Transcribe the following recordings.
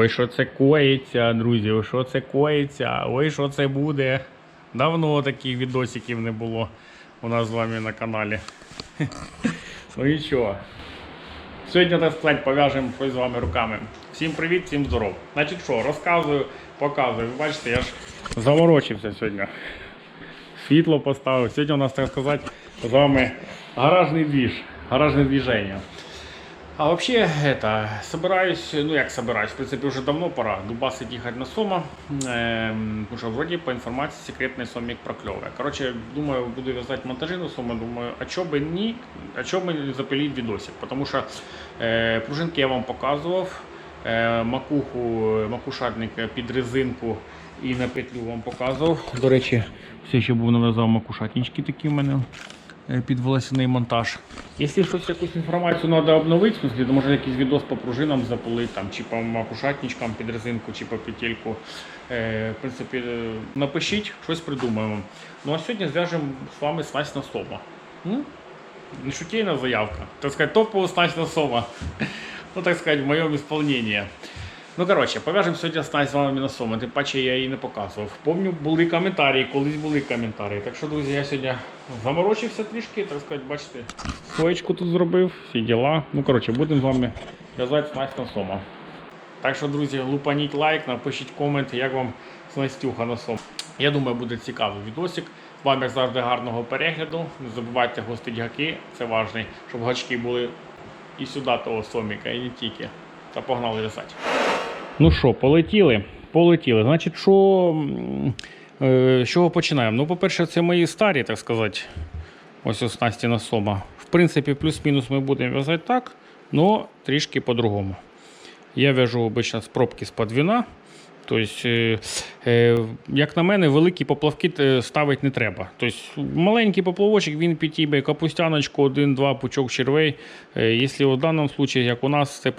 Ой, що це коїться, друзі, що це коїться, ой, що це буде. Давно таких відосиків не було у нас з вами на каналі. Ну і що? Сьогодні, так сказати, пов'яжемо щось з вами руками. Всім привіт, всім здоров. Значить що, розказую, показую. Ви бачите, я ж заворочився сьогодні. Світло поставив. Сьогодні у нас, так сказати, з вами гаражний двіж, гаражне движення. А вообще, это, собираюсь, ну як собираюсь, в принципе, уже давно пора дубасить ехать на Сома, эм, потому что вроде по информации секретный Сомик проклевывает. Короче, думаю, буду вязать монтажи на Сома, думаю, а чё бы не, а чё бы не запилить видосик, потому что э, пружинки я вам показывав, э, макуху, макушатник під резинку і на петлю вам показував. До речі, все ще був нав'язав макушатнички такі в мене е, під волосяний монтаж. Якщо щось якусь інформацію треба обновити, то може якийсь відос по пружинам запилити, там, чи по макушатничкам під резинку, чи по петельку. Е, в принципі, е, напишіть, щось придумаємо. Ну а сьогодні зв'яжемо з вами снасть на сома. Не шутейна заявка. Так сказать, топовую снасть на сома. Ну, так сказать, в моєму исполнении. Ну, коротше, пов'яжемо сьогодні снасть з вами на сома, тим паче я її не показував. Помню, були коментарі, колись були коментарі. Так що, друзі, я сьогодні заморочився трішки, так сказати, бачите, своєчку тут зробив, всі діла. Ну, коротше, будемо з вами в'язати снасть на сома. Так що, друзі, лупаніть лайк, напишіть комент, як вам снастюха на сом. Я думаю, буде цікавий відосик. Вам, як завжди, гарного перегляду. Не забувайте гостить гаки, це важливо, щоб гачки були і сюди того соміка, і не тільки. Та погнали в'язати. Ну що, полетіли? Полетіли. Значить, що, е, з чого починаємо? Ну, по-перше, це мої старі, так сказати, ось оснасті на сома. В принципі, плюс-мінус ми будемо в'язати так, але трішки по-другому. Я в'яжу обично з пробки з подвіна. Тобто, е, е, як на мене, великі поплавки е, ставити не треба. Тобто, маленький поплавочок він підійме капустяночку, один-два пучок червей. Якщо в даному випадку, як у нас, це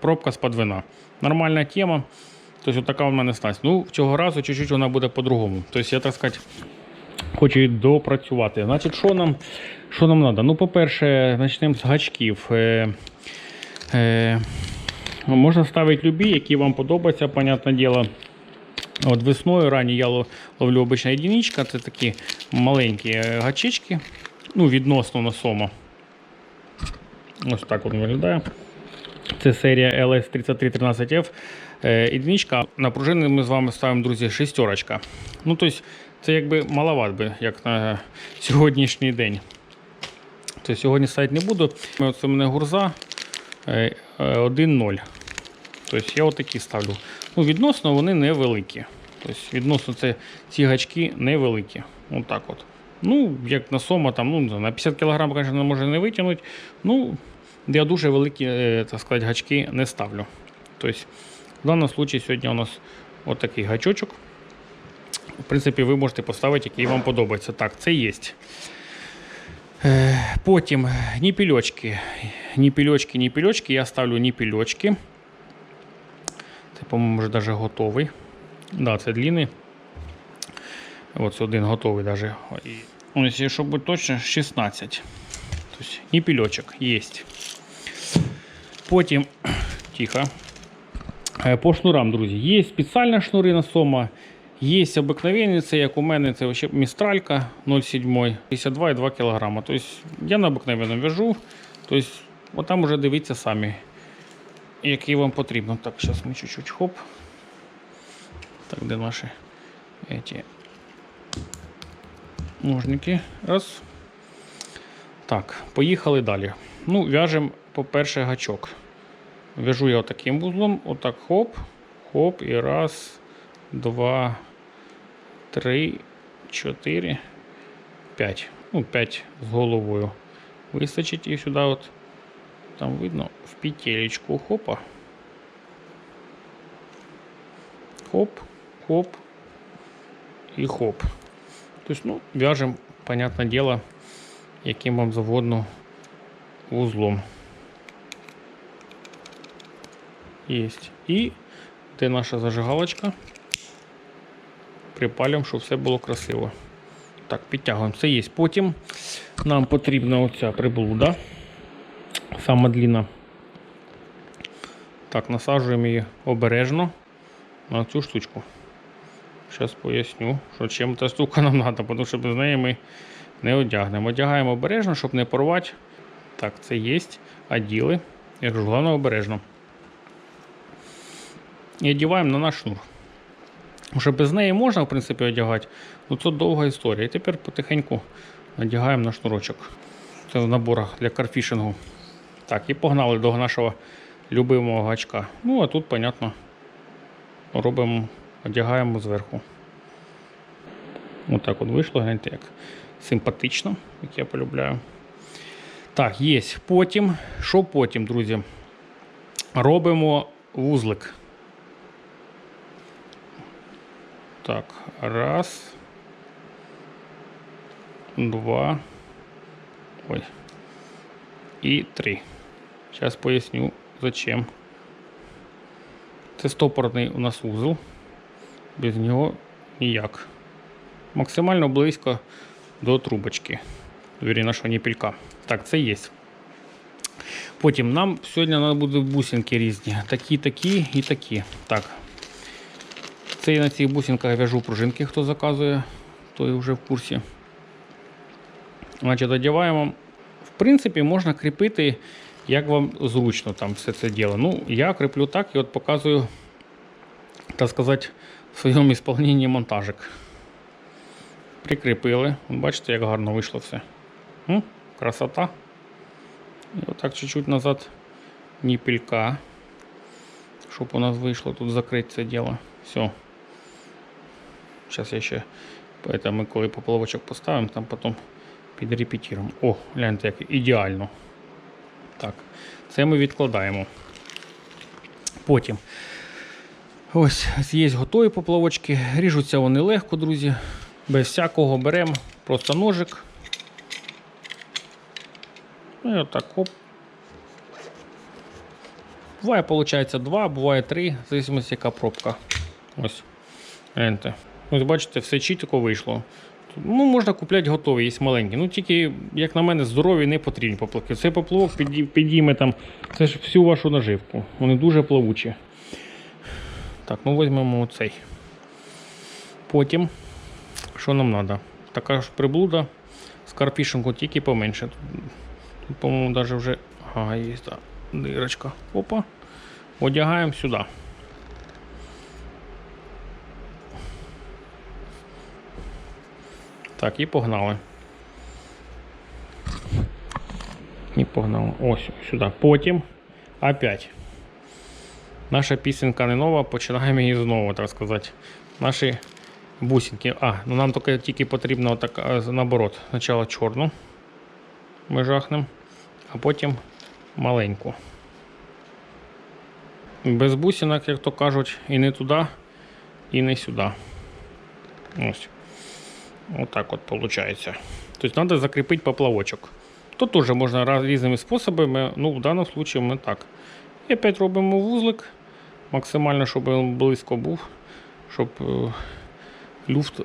пробка з подвина. Нормальна тема. Тобто, така у мене снасть. Ну, цього разу чуть-чуть вона буде по-другому. Тобто, я так сказати, хочу допрацювати. Значить, що нам, що нам треба? Ну, по-перше, почнемо з гачків. Е, е, можна ставити любі, які вам подобаються, понятне діло. От весною ранні я ловлю обична єдиничка, це такі маленькі е, гачечки, ну, відносно на сома. Ось так він виглядає. Це серія LS3313F. Е, Единичка. На пружини ми з вами ставимо, друзі, шестерочка. Ну, тобто, це якби маловат би, як на сьогоднішній день. Тобто сьогодні ставити не буду. Це в мене гурза 1-0. Тобто я отакі ставлю. Ну, відносно вони невеликі. Тобто, відносно це, ці гачки невеликі. Отак от. Ну, як на сома, там, ну, на 50 кг, звісно, може не витягнути. Ну, я дуже великі, е, так сказати, гачки не ставлю. Тобто, в даному випадку сьогодні у нас отакий гачочок. В принципі, ви можете поставити, який вам подобається. Так, це є. Е, Потім ніпільочки. Ніпільочки, ніпільочки. Я ставлю ніпільочки. Це, по-моєму, вже навіть готовий. Да, це длинний. Ось один готовий даже. І, ось, якщо бути точно, 16. Тобто ніпільочок є. Потім, тихо. Е, По шнурам, друзі, є спеціальні шнури на сома, є обикновенні, це як у мене, це містралька 0,7, 52,2 кг. Тобто я на обикновенному в'яжу. Тобто, от там вже дивіться самі, який вам потрібно. Так, зараз ми чуть-чуть хоп. Так, де наші эти ножники? Раз. Так, поїхали далі. Ну, в'яжемо, по-перше, гачок. В'яжу я отаким вузлом, отак хоп, хоп, і раз, два, три, чотири, п'ять. Ну, п'ять з головою. Вистачить і сюди от, там видно, в петелечку хопа. Хоп, хоп і хоп. Тобто, ну, в'яжемо, понятне діло, яким вам завгодно вузлом. Есть. І де наша зажигалочка. Припалюємо, щоб все було красиво. Так, підтягуємо. Це є. Потім нам потрібна оця приблуда. Сама длина. Так, насаджуємо її обережно на цю штучку. Зараз поясню, що чим та штука нам треба, тому що без неї ми не одягнемо. Одягаємо обережно, щоб не порвати. Так, це є. Оділи. Я кажу, головне обережно. І одіваємо на наш шнур. Вже без неї можна, в принципі, одягати, але це довга історія. І тепер потихеньку надягаємо на шнурочок. Це в наборах для карфішингу. Так, і погнали до нашого любимого гачка. Ну, а тут, понятно, робимо, одягаємо зверху. Отак от вийшло, гляньте, як симпатично, як я полюбляю. Так, є. Потім, що потім, друзі? Робимо вузлик. Так, раз. Два. Ой. І три. Зараз поясню зачем. Це стопорний у нас вузол. Без нього ніяк. Максимально близько до трубочки. Вірі нашого ніпілька. Так, це є. Потім нам сьогодні треба буде бусинки різні. Такі, такі і такі. Так. Це я на цих бусинках в'яжу пружинки, хто заказує, той вже в курсі. Значить, одягаємо. В принципі, можна кріпити, як вам зручно там все це діло. Ну, я кріплю так і от показую, так сказати, в своєму ісполненні монтажик. Прикріпили. Бачите, як гарно вийшло все. М? Красота. І отак чуть-чуть назад ніпелька. Щоб у нас вийшло тут закрити це діло. Все. Зараз я ще это ми коли поплавочок поставимо, там потім підрепетіруємо. О, гляньте, як ідеально. Так, це ми відкладаємо. Потім. Ось є готові поплавочки. Ріжуться вони легко, друзі. Без всякого беремо просто ножик. Ну і отак оп. Буває, виходить, два, буває три, в зависимості, яка пробка. Ось. Гляньте. Ось бачите, все чітко вийшло. Ну, можна купляти готові, є маленькі. Ну тільки, як на мене, здорові не потрібні поплавки. Цей поплавок підійме там, це ж всю вашу наживку. Вони дуже плавучі. Так, ну візьмемо оцей. Потім, що нам треба? Така ж приблуда з карпішенку, тільки поменше. Тут, по-моєму, навіть вже. Ага, є так. Дирочка. Опа. Одягаємо сюди. Так, і погнали. І погнали. Ось сюди. Потім опять. Наша пісенька не нова, починаємо її знову, так сказати. Наші бусинки. А, ну нам тільки, тільки потрібно отак, наоборот. Спочатку чорну ми жахнемо, а потім маленьку. Без бусинок, як то кажуть, і не туди, і не сюди. Ось. Отак от виходить. Тобто треба закріпити поплавочок. Тут теж можна різними способами, ну в даному випадку ми так. І опять робимо вузлик, максимально, щоб він близько був, щоб е, люфт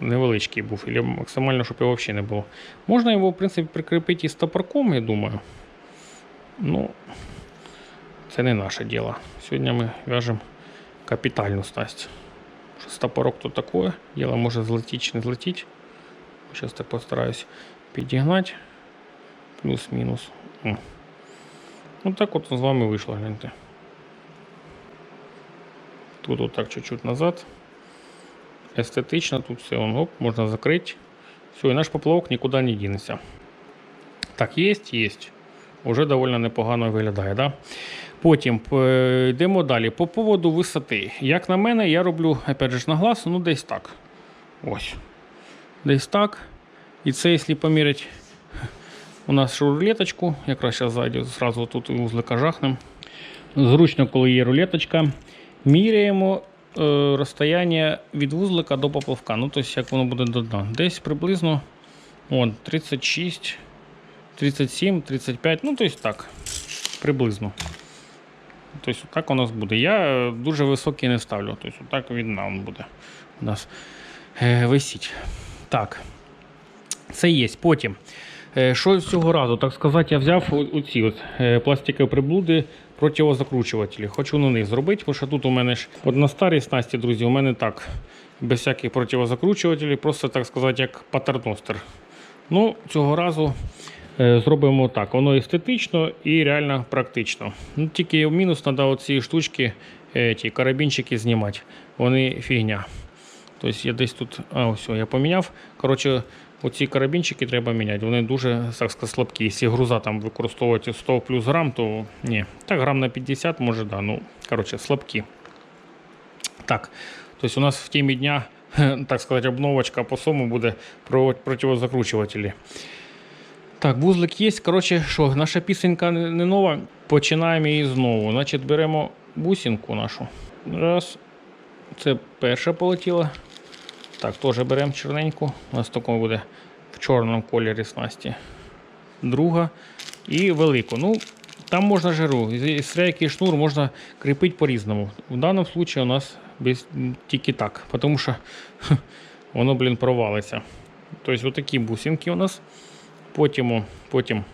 невеличкий був, або максимально, щоб його взагалі не було. Можна його, в принципі, прикріпити і стопорком, я думаю. Ну, це не наше діло. Сьогодні ми в'яжемо капітальну стасть. Стопорок то таке, діло може злетіти чи не злетіти. Зараз так постараюсь підігнати. Плюс-мінус. О. Ну так от з вами вийшло, гляньте. Тут отак чуть-чуть назад. Естетично, тут все он, оп, можна закрити. Все, і наш поплавок нікуди не дінеться. Так, є, є. Уже доволі непогано виглядає. Да? Потім е, йдемо далі. По поводу висоти. Як на мене, я роблю, опять же, на ну десь так. Ось. Десь так. І це, якщо поміряти у нас рулеточку, якраз зараз ззаді зразу тут вузлика жахнем. Зручно, коли є рулеточка. Міряємо е, розстояння від вузлика до поплавка. Ну, тобто, як воно буде до дна. Десь приблизно от, 36, 37, 35, ну, тобто так, приблизно. Тобто, так у нас буде. Я е, дуже високий не ставлю. Тобто, так він буде у нас е, висіть. Так. Це є. Потім. Е, Що з цього разу, так сказати, я взяв оці от пластикові приблуди противозакручувателі. Хочу на них зробити, тому що тут у мене ж от на старій снасті, друзі, у мене так, без всяких противозакручувателів, просто так сказати, як патерностер. Ну, цього разу зробимо так. Воно естетично і реально практично. Ну, тільки мінус треба оці штучки, е, ті карабінчики знімати. Вони фігня. Тобто я десь тут. А, ось, я поміняв. Коротше, оці карабінчики треба міняти. Вони дуже так сказати, слабкі. Якщо груза там використовувати 100 плюс грам, то ні. Так, грам на 50, може, да. Ну, коротше, слабкі. Так. Тобто у нас в темі дня, так сказати, обновочка по сому буде про противозакручувателі. Так, вузлик є. Коротше, що, наша пісенька не нова. Починаємо її знову. Значить, беремо бусинку нашу. Раз. Це перша полетіла. Так, теж беремо чорненьку. У нас такому буде в чорному кольорі снасті. Друга. І велику. Ну, там можна жиру. З рейки і шнур можна кріпити по-різному. В даному випадку у нас без, тільки так, тому що воно, блін, провалиться. Тобто, отакі бусинки у нас. Потім, потім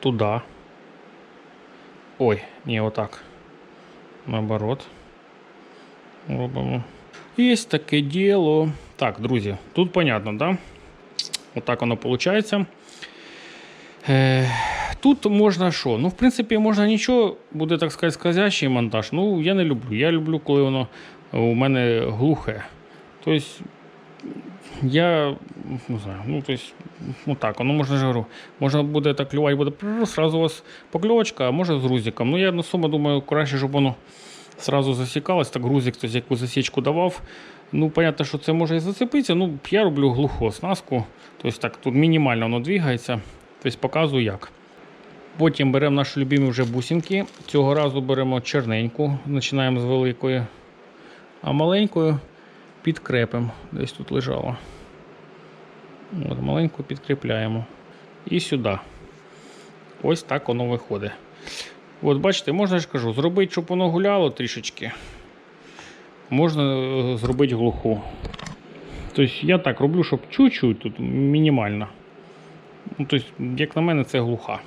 туди. Ой, ні, отак. Наоборот. Робимо. Є таке діло. Так, друзі, тут понятно, да? Отак воно виходить. Е, тут можна що? Ну, в принципі, можна нічого, буде так сказати, скользящий монтаж. Ну, я не люблю. Я люблю, коли воно у мене глухе. Тобто, я не знаю, ну, тобто, ну так, воно можна ж говорю. Буде так клювати, буде сразу у вас покльовочка, а може з грузиком. Ну, я на суму думаю, краще, щоб воно сразу засікалось, так грузик хтось яку засічку давав. Ну, понятно, що це може і зацепитися. Ну, я роблю глуху оснастку. Тобто так, тут мінімально воно двигається. Тобто показую як. Потім беремо наші любимі вже бусинки. Цього разу беремо черненьку, починаємо з великої, а маленькою підкрепимо. Десь тут лежало. От, маленьку підкріпляємо. І сюди. Ось так воно виходить. От бачите, можна я ж кажу, зробити, щоб воно гуляло трішечки. Можна е, зробити глуху. Тобто я так роблю, щоб чуть-чуть тут мінімально. Ну, тобто, як на мене, це глуха.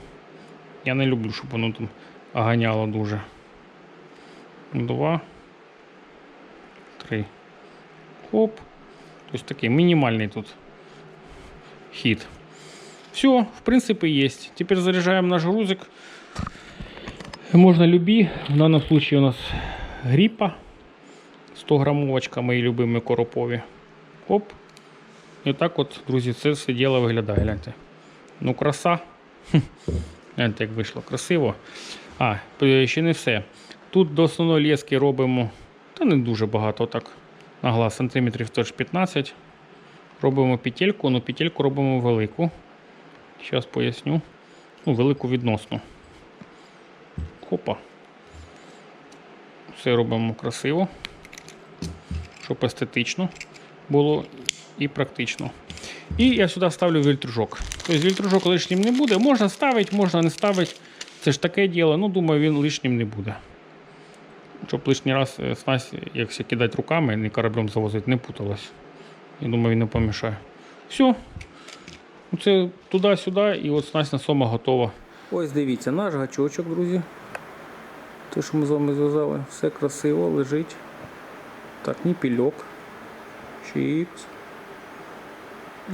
Я не люблю, щоб воно там ганяло дуже. Два. Три. Хоп. Тобто такий мінімальний тут хід. Все, в принципі, є. Тепер заряджаємо наш грузик. Можна любі. В даному случае у нас гріпа. 100 грамовочка, мої любимі коропові. Оп. І так от, друзі, це все діло виглядає. Гляньте. Ну, краса. Гляньте, як вийшло красиво. А, ще не все. Тут до основної лески робимо, та не дуже багато, так, на глаз, сантиметрів теж 15. Робимо петельку, але петельку робимо велику. Зараз поясню. Ну, велику відносно. Хопа. Все робимо красиво, щоб естетично було і практично. І я сюди ставлю вільтружок. Тобто вільтружок лишнім не буде. Можна ставити, можна не ставити. Це ж таке діло, ну думаю, він лишнім не буде. Щоб лишній раз е, снасть, якщо кидати руками, не кораблем завозити, не путалось. Я думаю, він не помішає. Все. Це туди-сюди, і от снасть на сома готова. Ось дивіться, наш гачочок, друзі. Те, що ми з вами зв'язали, все красиво, лежить. Так, ні пільок. Чікс.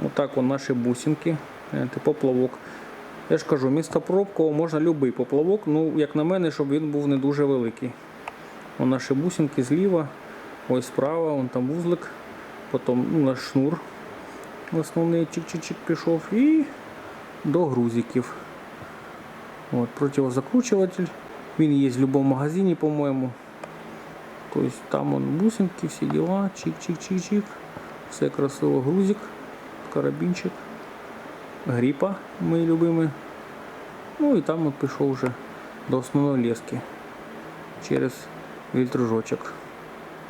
Отак вон наші бусинки. Гляньте, Поплавок. Я ж кажу, місто пробкового можна будь-який поплавок, ну, як на мене, щоб він був не дуже великий. Вон наші бусинки зліва, ось справа, вон там вузлик, потім ну, наш шнур. Основний чик-чик-чик пішов і до грузиків. От, противозакручуватель. Він є в будь-якому магазині, по-моєму. Тобто там вон бусинки, всі діла, чик-чик-чик-чик. Все красиво, грузик, карабінчик, гріпа, мої любимі. Ну і там от пішов вже до основної лески через вільтружочок.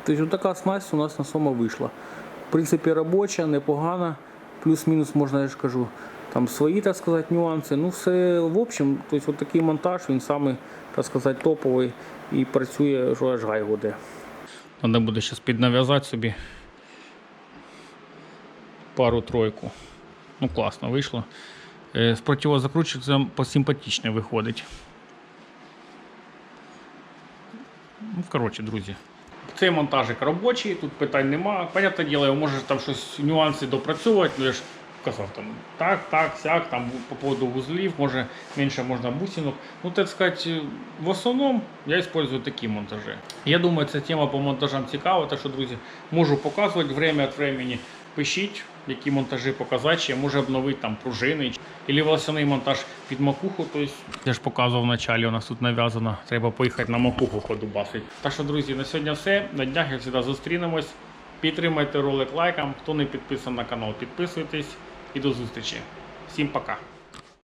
Тобто така снасть у нас на сома вийшла. В принципі, робоча, непогана. Плюс-мінус, можна я ж кажу, там свої, так сказати, нюанси. Ну, все в общем, тобто от такий монтаж, він самий, так сказати, топовий і працює, що аж гай гуде. Треба буде зараз піднав'язати собі пару-тройку. Ну, класно вийшло. З противозакручувачем посимпатичне виходить. Ну, коротше, друзі. Цей монтажик робочий, тут питань нема. Понятне діло, може там щось нюанси допрацьовувати, я ж казав там так, так, сяк, там по поводу вузлів, може менше можна бусинок. Ну, так сказати, в основному я использую такі монтажі. Я думаю, ця тема по монтажам цікава, так що, друзі, можу показувати время від времени. Пишіть, які монтажі показати, чи я можу обновити там пружини, або волосяний монтаж під макуху. Тобто, я ж показував в началі, у нас тут нав'язано, треба поїхати на макуху подубасити. Так що, друзі, на сьогодні все. На днях, як завжди, зустрінемось. Підтримайте ролик лайком. Хто не підписаний на канал, підписуйтесь і до зустрічі. Всім пока!